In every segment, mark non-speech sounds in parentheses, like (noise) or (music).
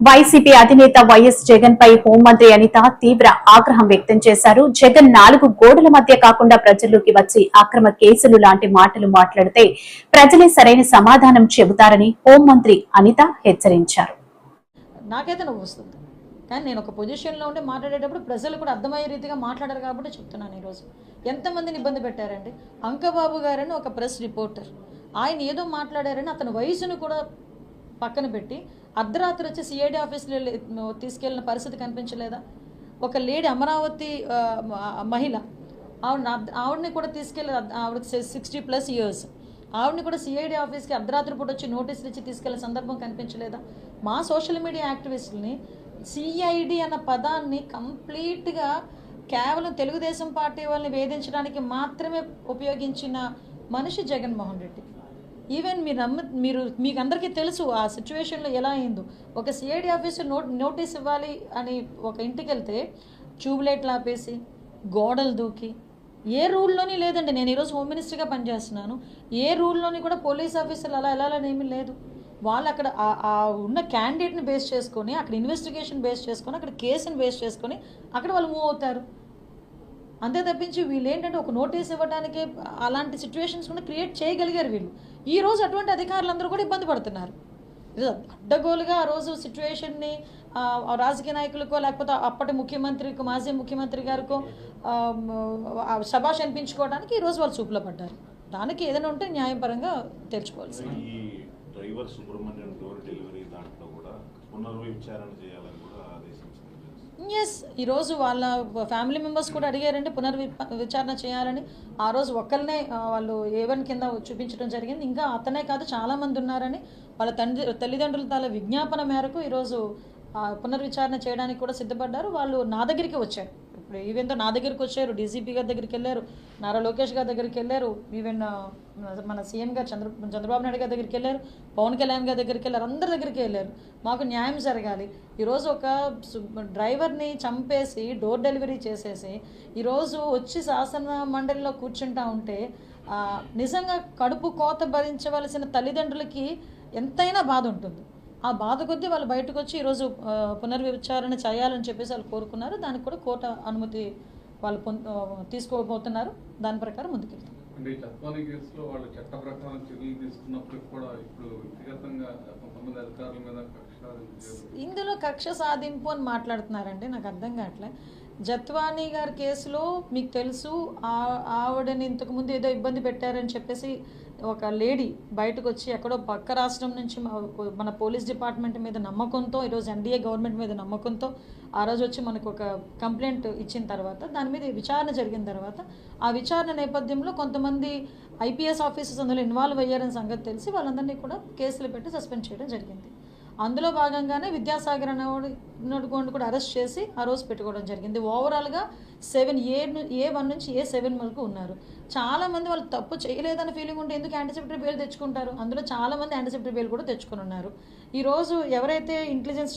YCP అధినేత YS Jagan పై హోంమంత్రి అనిత తీవ్ర ఆగ్రహం వ్యక్తం చేశారు. జగన్ నాలుగు గోడల మధ్య కాకుండా ప్రజల్లోకి వచ్చి అక్రమ కేసులు లాంటి మాటలు మాట్లాడితే ప్రజలే సరైన సమాధానం చెబుతారని హోంమంత్రి అనిత హెచ్చరించారు. నాకైతే నవ్వు వస్తుంది. కానీ నేను ఒక పొజిషన్లో ఉండి మాట్లాడేటప్పుడు ప్రజలు కూడా అర్థమయ్యే రీతిగా మాట్లాడారు కాబట్టి చెప్తున్నాను ఈరోజు. ఎంతమందిని ఇబ్బంది పెట్టారండి? అంకబాబు గారని ఒక ప్రెస్ రిపోర్టర్ ఆయన ఏదో మాట్లాడారని అతని వయసును కూడా పక్కన పెట్టి అర్ధరాత్రి వచ్చి సిఐడి ఆఫీస్లో తీసుకెళ్ళిన పరిస్థితి కనిపించలేదా? ఒక లేడీ అమరావతి మహిళ ఆవిడ ఆవిడని కూడా తీసుకెళ్ళి ఆవిడకి సిక్స్టీ ప్లస్ ఇయర్స్ ఆవిడని కూడా సిఐడి ఆఫీస్కి అర్ధరాత్రి పూట వచ్చి నోటీసులు ఇచ్చి తీసుకెళ్ళే సందర్భం కనిపించలేదా? మా సోషల్ మీడియా యాక్టివిస్టుల్ని సిఐడి అన్న పదాన్ని కంప్లీట్గా కేవలం తెలుగుదేశం పార్టీ వాళ్ళని వేధించడానికి మాత్రమే ఉపయోగించిన మనిషి జగన్మోహన్ రెడ్డి. ఈవెన్ మీరు నమ్మ మీరు మీకు అందరికీ తెలుసు ఆ సిచ్యువేషన్లో ఎలా అయిందో. ఒక సిఐడి ఆఫీసర్ నోట్ నోటీస్ ఇవ్వాలి అని ఒక ఇంటికి వెళ్తే ట్యూబ్లైట్లు ఆపేసి గోడలు దూకి ఏ రూల్లోని లేదండి నేను ఈరోజు హోమ్ మినిస్టర్గా పనిచేస్తున్నాను. ఏ రూల్లోని కూడా పోలీస్ ఆఫీసర్లు అలా వెళ్ళాలని ఏమీ లేదు. వాళ్ళు అక్కడ ఆ- ఉన్న క్యాండిడేట్ని బేస్ చేసుకొని అక్కడ ఇన్వెస్టిగేషన్ బేస్ చేసుకొని అక్కడ కేసుని బేస్ చేసుకొని అక్కడ వాళ్ళు మూవ్ అవుతారు. అంతే తప్పించి వీళ్ళు ఏంటంటే ఒక నోటీస్ ఇవ్వడానికి అలాంటి సిచ్యువేషన్స్ కూడా క్రియేట్ చేయగలిగారు వీళ్ళు. ఈరోజు అటువంటి అధికారులందరూ కూడా ఇబ్బంది పడుతున్నారు. అడ్డగోలుగా ఆ రోజు సిచ్యువేషన్ని రాజకీయ నాయకులకో లేకపోతే అప్పటి ముఖ్యమంత్రికో మాజీ ముఖ్యమంత్రి గారికో ఆ, అనిపించుకోవడానికి ఈరోజు వాళ్ళు చూపులో పడ్డారు. దానికి ఏదైనా ఉంటే న్యాయపరంగా తెలుసుకోవాల్సింది డ్రైవర్ సుబ్రహ్మణ్యం డోర్ డెలివరీ దాంట్లో కూడా పునర్విచారణ చేయాలని ఎస్ ఈరోజు వాళ్ళ ఫ్యామిలీ మెంబర్స్ కూడా అడిగారండి పునర్వి విచారణ చేయాలని. ఆ రోజు ఒక్కరినే వాళ్ళు ఏవన్ కింద చూపించడం జరిగింది. ఇంకా అతనే కాదు చాలామంది ఉన్నారని. వాళ్ళ తండ్రి తల్లిదండ్రుల తాల విజ్ఞాపన మేరకు ఈరోజు పునర్విచారణ చేయడానికి కూడా సిద్ధపడ్డారు. వాళ్ళు నా దగ్గరికి వచ్చారు. ఇప్పుడు ఈవెన్తో నా దగ్గరికి వచ్చారు డీజీపీ గారి దగ్గరికి వెళ్ళారు నారా లోకేష్ గారి దగ్గరికి వెళ్ళారు ఈవెన్ మన సీఎం గారు చంద్ర చంద్రబాబు నాయుడు గారి దగ్గరికి వెళ్ళారు పవన్ కళ్యాణ్ గారి దగ్గరికి వెళ్ళారు అందరి దగ్గరికి వెళ్ళారు. మాకు న్యాయం జరగాలి. ఈరోజు ఒక డ్రైవర్ని చంపేసి డోర్ డెలివరీ చేసేసి ఈరోజు వచ్చి శాసన మండలిలో కూర్చుంటా ఉంటే నిజంగా కడుపు కోత భరించవలసిన తల్లిదండ్రులకి ఎంతైనా బాధ ఉంటుంది. ఆ బాధ కొద్దీ వాళ్ళు బయటకు వచ్చి ఈరోజు పునర్విచారణ చేయాలని చెప్పేసి వాళ్ళు కోరుకున్నారు. దానికి కూడా కోర్టు అనుమతి వాళ్ళు తీసుకోబోతున్నారు. దాని ప్రకారం ముందుకెళ్తాం. అంటే ఈ కేసులో వాళ్ళు చట్ట ప్రకారం చర్యలు తీసుకున్నప్పటికి కూడా ఇప్పుడు వ్యక్తిగతంగా కొంతమంది అధికారుల మీద కక్ష. ఇందులో కక్ష సాధింపు అని మాట్లాడుతున్నారండి. నాకు అర్థం కావట్లే. జత్వానీ గారి కేసులో మీకు తెలుసు ఆ- ఆవిడని ఇంతకుముందు ఏదో ఇబ్బంది పెట్టారని చెప్పేసి ఒక లేడీ బయటకు వచ్చి ఎక్కడో పక్క రాష్ట్రం నుంచి మన పోలీస్ డిపార్ట్మెంట్ మీద నమ్మకంతో ఈరోజు ఎన్డీఏ గవర్నమెంట్ మీద నమ్మకంతో ఆ రోజు వచ్చి మనకు ఒక కంప్లైంట్ ఇచ్చిన తర్వాత దాని మీద విచారణ జరిగిన తర్వాత ఆ విచారణ నేపథ్యంలో కొంతమంది ఐపీఎస్ ఆఫీసర్స్ అందులో ఇన్వాల్వ్ అయ్యారని సంగతి తెలిసి వాళ్ళందరినీ కూడా కేసులు పెట్టి సస్పెండ్ చేయడం జరిగింది. అందులో భాగంగానే విద్యాసాగర్ అనేవాడు నడుకోండి కూడా అరెస్ట్ చేసి ఆ రోజు పెట్టుకోవడం జరిగింది. ఓవరాల్గా సెవెన్ ఏ ఏ వన్ నుంచి ఏ సెవెన్ వరకు ఉన్నారు. చాలా మంది వాళ్ళు తప్పు చేయలేదన్న ఫీలింగ్ ఉంటే ఎందుకు యాంటీసెప్టరీ బెయిల్ తెచ్చుకుంటారు? అందులో చాలా మంది యాంటీసెప్టరీ బెయిల్ కూడా తెచ్చుకుని ఉన్నారు. ఈరోజు ఎవరైతే ఇంటెలిజెన్స్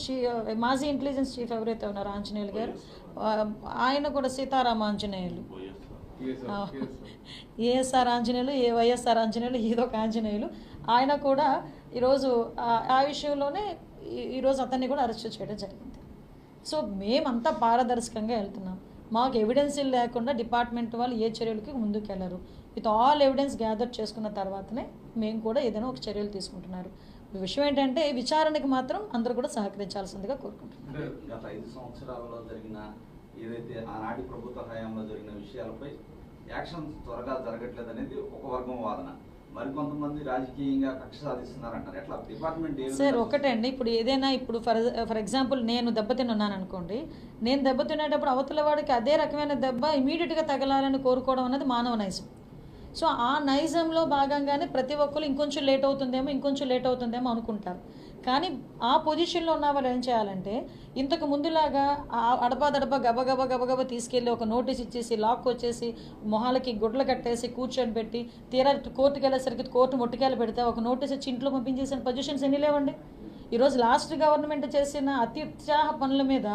మాజీ ఇంటెలిజెన్స్ చీఫ్ ఎవరైతే ఉన్నారో ఆంజనేయులు గారు ఆయన కూడా సీతారామ ఆంజనేయులు. ఏఎస్ఆర్ (laughs) ఆంజనేయులు ఏ వైఎస్ఆర్ ఆంజనేయులు ఏదో ఒక ఆంజనేయులు. ఆయన కూడా ఈరోజు ఆ- విషయంలోనే ఈరోజు అతన్ని కూడా అరెస్ట్ చేయడం జరిగింది. సో మేమంతా పారదర్శకంగా వెళ్తున్నాం. మాకు ఎవిడెన్సీలు లేకుండా డిపార్ట్మెంట్ వాళ్ళు ఏ చర్యలకి ముందుకెళ్ళరు విత్ ఆల్ ఎవిడెన్స్ గ్యాదర్ చేసుకున్న తర్వాతనే మేము కూడా ఏదైనా ఒక చర్యలు తీసుకుంటున్నారు. విషయం ఏంటంటే విచారణకి మాత్రం అందరూ కూడా సహకరించాల్సిందిగా కోరుకుంటున్నారు గత ఐదు సంవత్సరాలలో జరిగిన ఏదైతే ఆనాటి ప్రభుత్వ హయాంలో జరిగిన విషయాలపై యాక్షన్ త్వరగా ఒక వర్గం వాదన. మరికొంతమంది రాజకీయంగా కక్ష సాధిస్తున్నారంటారు. ఎట్లా? డిపార్ట్మెంట్ సార్ విధంగా? ఒకటే అండి. ఇప్పుడు ఏదైనా ఇప్పుడు ఫర్ ఫర్ ఎగ్జాంపుల్ నేను దెబ్బతిని ఉన్నాను అనుకోండి నేను దెబ్బతినేటప్పుడు అవతల వాడికి అదే రకమైన దెబ్బ ఇమీడియట్గా తగలాలని కోరుకోవడం అనేది మానవ నైజం. సో ఆ నైజంలో భాగంగానే ప్రతి ఒక్కరు ఇంకొంచెం లేట్ అవుతుందేమో ఇంకొంచెం లేట్ అవుతుందేమో అనుకుంటారు. కానీ ఆ పొజిషన్లో ఉన్న వాళ్ళు ఏం చేయాలంటే ఇంతకు ముందులాగా అడపాదడప గబగబ గబగబ తీసుకెళ్ళి ఒక నోటీస్ ఇచ్చేసి లాక్ వచ్చేసి మొహాలకి గుడ్లు కట్టేసి కూర్చొని పెట్టి తీరా కోర్టుకి వెళ్ళేసరికి కోర్టు మొట్టికాయలు పెడితే ఒక నోటీస్ ఇచ్చి ఇంట్లో పంపించేసిన పొజిషన్స్ ఎన్ని లేవండి? ఈరోజు లాస్ట్ గవర్నమెంట్ చేసిన అత్యుత్సాహ పనుల మీద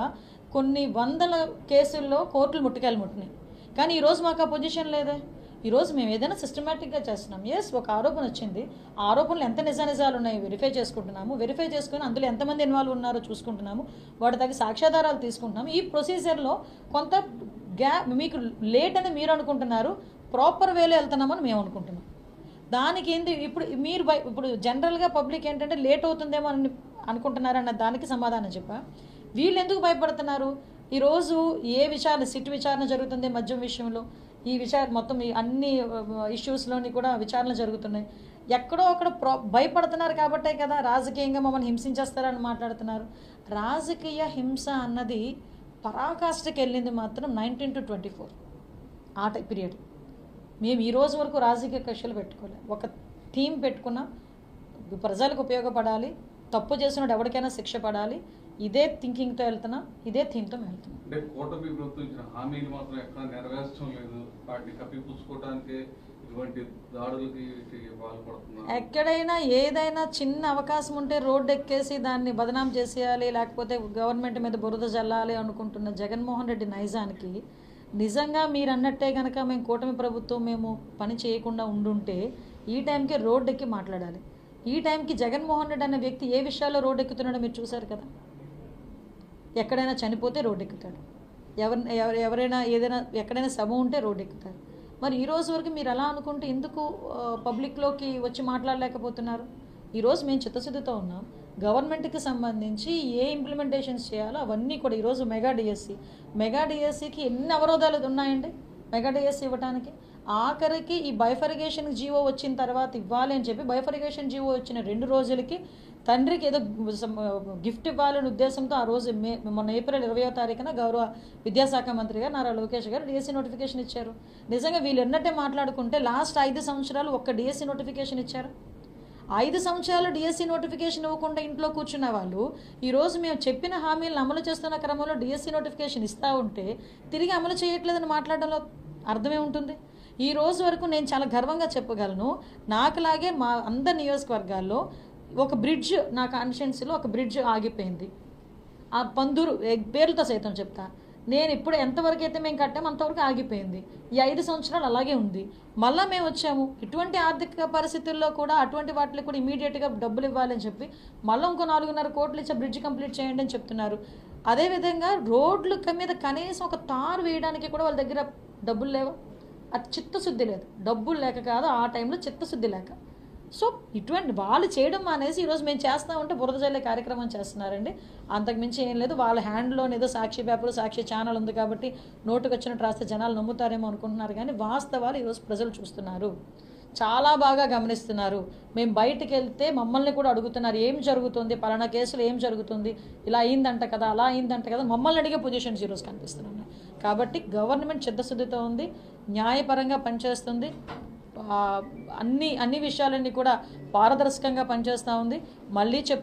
కొన్ని వందల కేసుల్లో కోర్టులు ముట్టికాయలు ముట్టినాయి. కానీ ఈరోజు మాకు ఆ పొజిషన్ లేదే. ఈరోజు మేము ఏదైనా సిస్టమేటిక్గా చేస్తున్నాం. ఎస్ ఒక ఆరోపణ వచ్చింది. ఆ ఆరోపణలు ఎంత నిజానిజాలు ఉన్నాయి వెరిఫై చేసుకుంటున్నాము. వెరిఫై చేసుకుని అందులో ఎంతమంది ఇన్వాల్వ్ ఉన్నారో చూసుకుంటున్నాము. వాటి తగ్గ సాక్ష్యాధారాలు తీసుకుంటున్నాము. ఈ ప్రొసీజర్లో కొంత గ్యా మీకు లేట్ అని మీరు అనుకుంటున్నారు. ప్రాపర్ వేలో వెళ్తున్నామని మేము అనుకుంటున్నాం. దానికి ఏంది? ఇప్పుడు మీరు బయ- ఇప్పుడు జనరల్గా పబ్లిక్ ఏంటంటే లేట్ అవుతుందేమో అని అనుకుంటున్నారన్న దానికి సమాధానం చెప్పా. వీళ్ళు ఎందుకు భయపడుతున్నారు? ఈరోజు ఏ విచారణ సిట్ విచారణ జరుగుతుంది మద్యం విషయంలో? ఈ విషయాలు మొత్తం ఈ అన్ని ఇష్యూస్లోని కూడా విచారణలు జరుగుతున్నాయి. ఎక్కడో అక్కడ ప్రో భయపడుతున్నారు కాబట్టే కదా రాజకీయంగా మమ్మల్ని హింసించేస్తారని మాట్లాడుతున్నారు. రాజకీయ హింస అన్నది పరాకాష్ఠకి వెళ్ళింది మాత్రం నైన్టీన్ టు ట్వంటీ ఫోర్ ఆ టై పీరియడ్ మేము ఈ రోజు వరకు రాజకీయ కక్షలు పెట్టుకోలే. ఒక థీమ్ పెట్టుకున్నాం ప్రజలకు ఉపయోగపడాలి తప్పు చేసినప్పుడు ఎవరికైనా శిక్ష పడాలి ఇదే థింకింగ్తో వెళ్తున్నాం ఇదే థీమ్తో వెళ్తున్నాం. అంటే కూటమి ప్రభుత్వం ఇచ్చిన హామీలు మాత్రం ఎక్కడ నెరవేర్చడం లేదు. వాటిని కప్పిపుచ్చుకోవడానికి ఇటువంటి దాడులకి వీటికి పాల్పడుతున్నారు ఎక్కడైనా ఏదైనా చిన్న అవకాశం ఉంటే రోడ్డు ఎక్కేసి దాన్ని బదనాం చేసేయాలి లేకపోతే గవర్నమెంట్ మీద బురద జల్లాలి అనుకుంటున్న జగన్మోహన్ రెడ్డి నైజానికి నిజంగా మీరు అన్నట్టే కనుక మేము కూటమి ప్రభుత్వం మేము పని చేయకుండా ఉండుంటే ఈ టైంకి రోడ్డు ఎక్కి మాట్లాడాలి. ఈ టైంకి జగన్మోహన్ రెడ్డి అనే వ్యక్తి ఏ విషయాల్లో రోడ్డు ఎక్కుతున్నాడో మీరు చూశారు కదా? ఎక్కడైనా చనిపోతే రోడ్డు ఎక్కుతాడు ఎవరి ఎవరు ఎవరైనా ఏదైనా ఎక్కడైనా సభ ఉంటే రోడ్డు ఎక్కుతారు మరి ఈ రోజు వరకు మీరు ఎలా అనుకుంటే ఎందుకు పబ్లిక్లోకి వచ్చి మాట్లాడలేకపోతున్నారు? ఈరోజు మేము చిత్తశుద్ధితో ఉన్నాం. గవర్నమెంట్కి సంబంధించి ఏ ఇంప్లిమెంటేషన్స్ చేయాలో అవన్నీ కూడా ఈరోజు మెగా డిఎస్సి మెగా డిఎస్సికి ఎన్ని అవరోధాలు ఉన్నాయండి? మెగా డిఎస్సి ఇవ్వడానికి ఆఖరికి ఈ బైఫరిగేషన్ జీవో వచ్చిన తర్వాత ఇవ్వాలి అని చెప్పి బైఫరిగేషన్ జీవో వచ్చిన రెండు రోజులకి తండ్రికి ఏదో గిఫ్ట్ ఇవ్వాలనే ఉద్దేశంతో ఆ రోజు మే మొన్న ఏప్రిల్ ఇరవయో తారీఖున గౌరవ విద్యాశాఖ మంత్రి గారు నారా లోకేష్ గారు డిఎస్సీ నోటిఫికేషన్ ఇచ్చారు. నిజంగా వీళ్ళు ఎన్నట్టే మాట్లాడుకుంటే లాస్ట్ ఐదు సంవత్సరాలు ఒక్క డిఎస్సీ నోటిఫికేషన్ ఇచ్చారు. ఐదు సంవత్సరాలు డిఎస్సీ నోటిఫికేషన్ ఇవ్వకుండా ఇంట్లో కూర్చున్న వాళ్ళు ఈరోజు మేము చెప్పిన హామీలను అమలు చేస్తున్న క్రమంలో డిఎస్సీ నోటిఫికేషన్ ఇస్తూ ఉంటే తిరిగి అమలు చేయట్లేదని మాట్లాడడంలో అర్థమే ఉంటుంది. ఈ రోజు వరకు నేను చాలా గర్వంగా చెప్పగలను. నాకులాగే మా అందరి నియోజకవర్గాల్లో ఒక బ్రిడ్జ్ నా కాన్స్టిట్యున్సీలో ఒక బ్రిడ్జ్ ఆగిపోయింది. ఆ పందురు పేర్లతో సైతం చెప్తా. నేను ఇప్పుడు ఎంతవరకు అయితే మేము కట్టామో అంతవరకు ఆగిపోయింది. ఈ ఐదు సంవత్సరాలు అలాగే ఉంది. మళ్ళీ మేము వచ్చాము. ఇటువంటి ఆర్థిక పరిస్థితుల్లో కూడా అటువంటి వాటికి కూడా ఇమీడియట్గా డబ్బులు ఇవ్వాలని చెప్పి మళ్ళీ ఇంకో నాలుగున్నర కోట్లు ఇచ్చే బ్రిడ్జ్ కంప్లీట్ చేయండి అని చెప్తున్నారు. అదేవిధంగా రోడ్ల మీద కనీసం ఒక తారు వేయడానికి కూడా వాళ్ళ దగ్గర డబ్బులు లేవా? అది చిత్తశుద్ధి లేదు. డబ్బులు లేక కాదు ఆ టైంలో చిత్తశుద్ధి లేక. సో ఇటువంటి వాళ్ళు చేయడం మానేసి ఈరోజు మేము చేస్తా ఉంటే బురద జల్లే కార్యక్రమం చేస్తున్నారండి. అంతకుమించి ఏం లేదు. వాళ్ళ హ్యాండ్లో ఏదో సాక్షి పేపర్ సాక్షి ఛానల్ ఉంది కాబట్టి నోటుకు వచ్చినట్టు రాస్తే జనాలు నమ్ముతారేమో అనుకుంటున్నారు. కానీ వాస్తవాలు ఈరోజు ప్రజలు చూస్తున్నారు. చాలా బాగా గమనిస్తున్నారు. మేము బయటికి వెళ్తే మమ్మల్ని కూడా అడుగుతున్నారు ఏం జరుగుతుంది? పలానా కేసులు ఏం జరుగుతుంది? ఇలా అయిందంట కదా అలా అయిందంట కదా మమ్మల్ని అడిగే పొజిషన్స్ ఈరోజు కనిపిస్తున్నాయి. కాబట్టి గవర్నమెంట్ చిత్తశుద్ధితో ఉంది న్యాయపరంగా పనిచేస్తుంది అన్ని అన్ని విషయాలన్నీ కూడా పారదర్శకంగా పనిచేస్తూ ఉంది. మళ్ళీ చెప్తున్నా